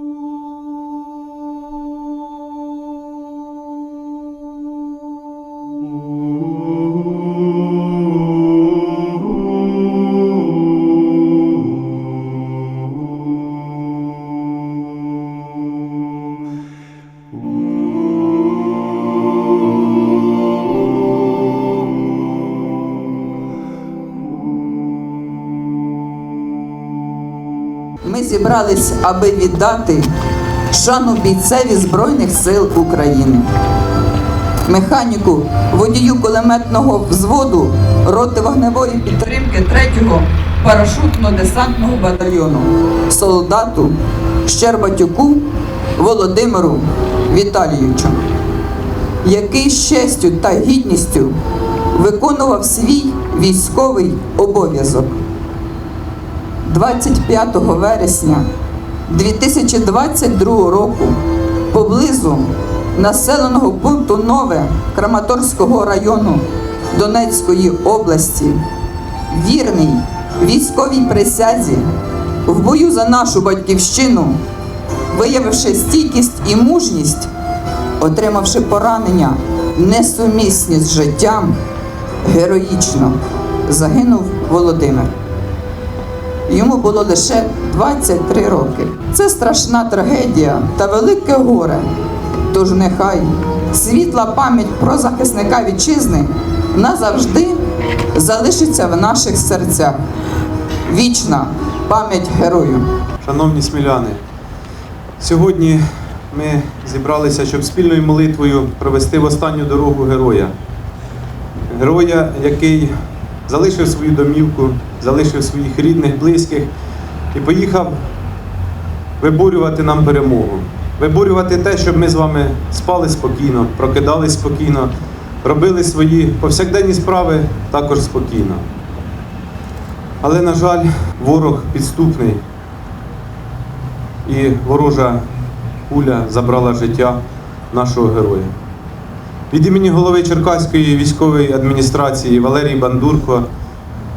Ми зібрались, аби віддати шану бійцеві Збройних сил України, механіку, водію кулеметного взводу роти вогневої підтримки 3-го парашутно-десантного батальйону, солдату Щербатюку Володимиру Віталійовичу, який з честю та гідністю виконував свій військовий обов'язок. 25 вересня 2022 року поблизу населеного пункту Нове Краматорського району Донецької області вірний військовій присязі в бою за нашу батьківщину, виявивши стійкість і мужність, отримавши поранення несумісні з життям, героїчно загинув Володимир. Йому було лише 23 роки. Це страшна трагедія та велике горе. Тож нехай світла пам'ять про захисника вітчизни назавжди залишиться в наших серцях. Вічна пам'ять герою. Шановні сміляни, сьогодні ми зібралися, щоб спільною молитвою провести в останню дорогу героя. Героя, який залишив свою домівку, залишив своїх рідних, близьких і поїхав виборювати нам перемогу. Виборювати те, щоб ми з вами спали спокійно, прокидались спокійно, робили свої повсякденні справи також спокійно. Але, на жаль, ворог підступний і ворожа куля забрала життя нашого героя. Від імені голови Черкаської військової адміністрації Валерій Бандурко,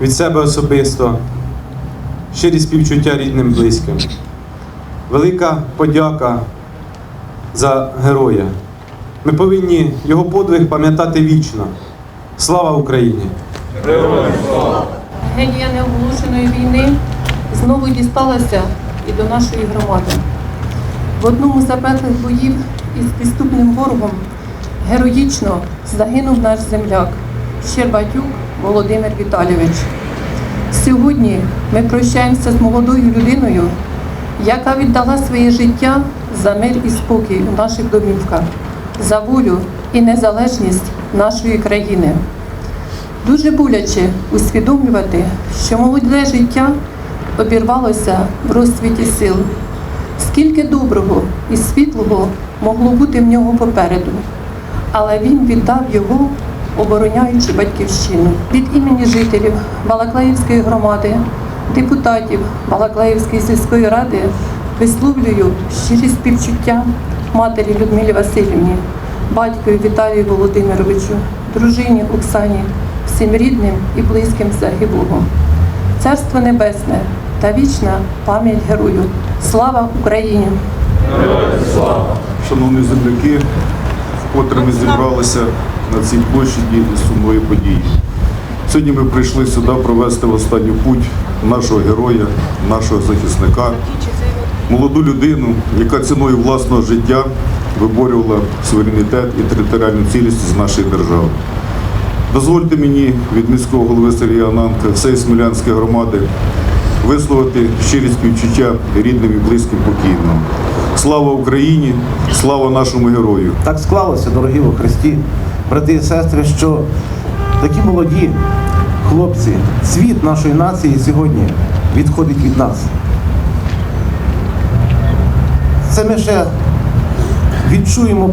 від себе особисто, щирі співчуття рідним близьким. Велика подяка за героя. Ми повинні його подвиг пам'ятати вічно. Слава Україні! Трагедія неоголошеної війни знову дісталася і до нашої громади. В одному з запеклих боїв із підступним ворогом героїчно загинув наш земляк Щербатюк Володимир Віталійович. Сьогодні ми прощаємося з молодою людиною, яка віддала своє життя за мир і спокій у наших домівках, за волю і незалежність нашої країни. Дуже боляче усвідомлювати, що молоде життя обірвалося в розцвіті сил. Скільки доброго і світлого могло бути в нього попереду, але він віддав його, обороняючи батьківщину. Від імені жителів Балаклаївської громади, депутатів Балаклаївської сільської ради висловлюю щирі співчуття матері Людмилі Васильівні, батькові Віталію Володимировичу, дружині Оксані, всім рідним і близьким загиблого. Царство Небесне та вічна пам'ять герою. Слава Україні! Шановні земляки, вкотре ми зібралися на цій площаді із сумної події. Сьогодні ми прийшли сюди провести в останню путь нашого героя, нашого захисника, молоду людину, яка ціною власного життя виборювала суверенітет і територіальну цілісність нашої держави. Дозвольте мені від міського голови Сергія Ананка, всієї Смілянської громади висловити щирі співчуття рідним і близьким покійного. Слава Україні! Слава нашому герою! Так склалося, дорогі во Христі, брати і сестри, що такі молоді хлопці, світ нашої нації сьогодні відходить від нас. Це ми ще відчуємо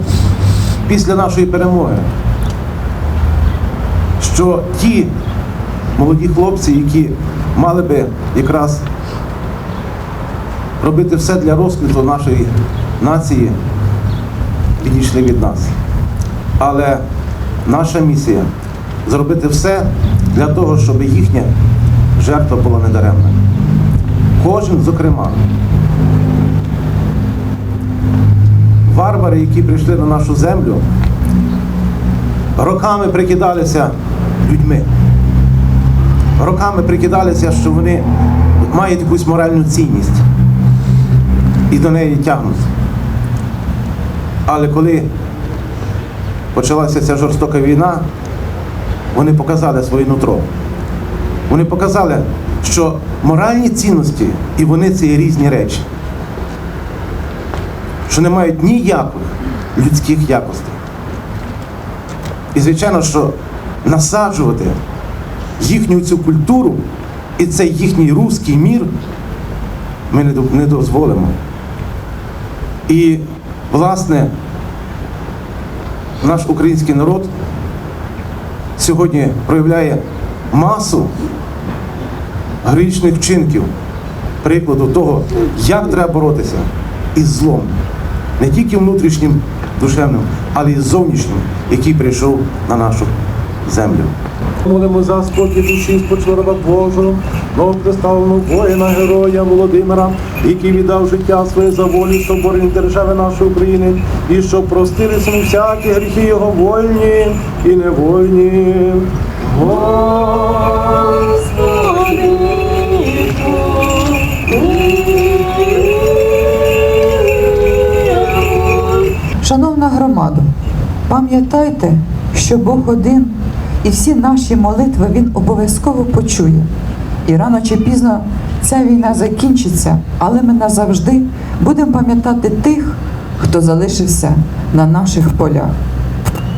після нашої перемоги, що ті молоді хлопці, які мали би якраз робити все для розквіту нашої нації, відійшли від нас. Але наша місія зробити все для того, щоб їхня жертва була недаремна. Кожен, зокрема, варвари, які прийшли на нашу землю, роками прикидалися людьми. Роками прикидалися, що вони мають якусь моральну цінність і до неї тягнуться. Але коли почалася ця жорстока війна, вони показали своє нутро. Вони показали, що моральні цінності і вони це є різні речі, що не мають ніяких людських якостей. І звичайно, що насаджувати їхню цю культуру і цей їхній руський мір ми не дозволимо. І, власне, наш український народ сьогодні проявляє масу героїчних вчинків, прикладу того, як треба боротися із злом, не тільки внутрішнім душевним, але й зовнішнім, який прийшов на нашу землю. Молимо за спокій душі спочила раба Божого, новоприставленого воїна, героя Володимира, який віддав життя своє за волю соборні держави нашої України, і щоб простилися ми всякі гріхи його вольні і невольні. Шановна громада, пам'ятайте, що Бог один і всі наші молитви Він обов'язково почує. І рано чи пізно ця війна закінчиться, але ми назавжди будемо пам'ятати тих, хто залишився на наших полях.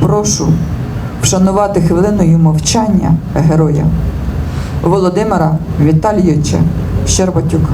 Прошу вшанувати хвилиною мовчання героя Володимира Віталійовича Щербатюка.